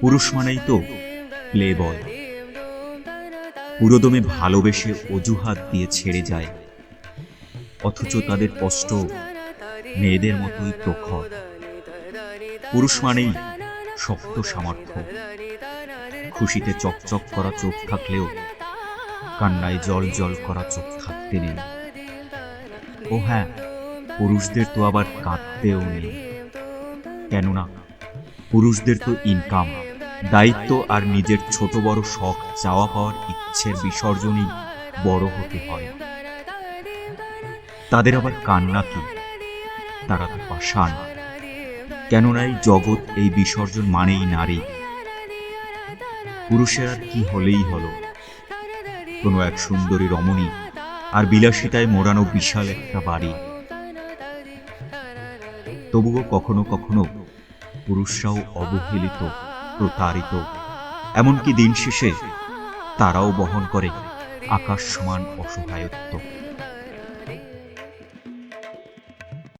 পুরুষ মানেই তো প্লে বয় পুরোদমে ভালোবেসে অজুহাত দিয়ে ছেড়ে যায়। অথচ তাদের কষ্ট মেয়েদের মতোই প্রখর। পুরুষ মানেই শক্ত সামর্থ্য। খুশিতে চকচক করা চোখ থাকলেও কান্নায় জল জল করা চোখ থাকতে নেই। ও হ্যাঁ পুরুষদের তো আবার কাঁদতেও নেই। কেননা পুরুষদের তো ইনকাম দায়িত্ব আর নিজের ছোট বড় শখ, চাওয়া পাওয়ার ইচ্ছের বিসর্জনই বড় হতে হয়। তাদের আবার কান্না কি? তারা তো পাষাণ। কেননা এই জগৎ এই বিসর্জন মানেই নারী পুরুষের আর কি হলেই হলো? কোনো এক সুন্দরী রমণী আর বিলাসিতায় মোড়ানো বিশাল একটা বাড়ি। তবুও কখনো কখনো পুরুষরাও অবহেলিত প্রতারিত এমনকি দিন শেষে তারাও বহন করে আকাশ সমান অসহায়ত্ব।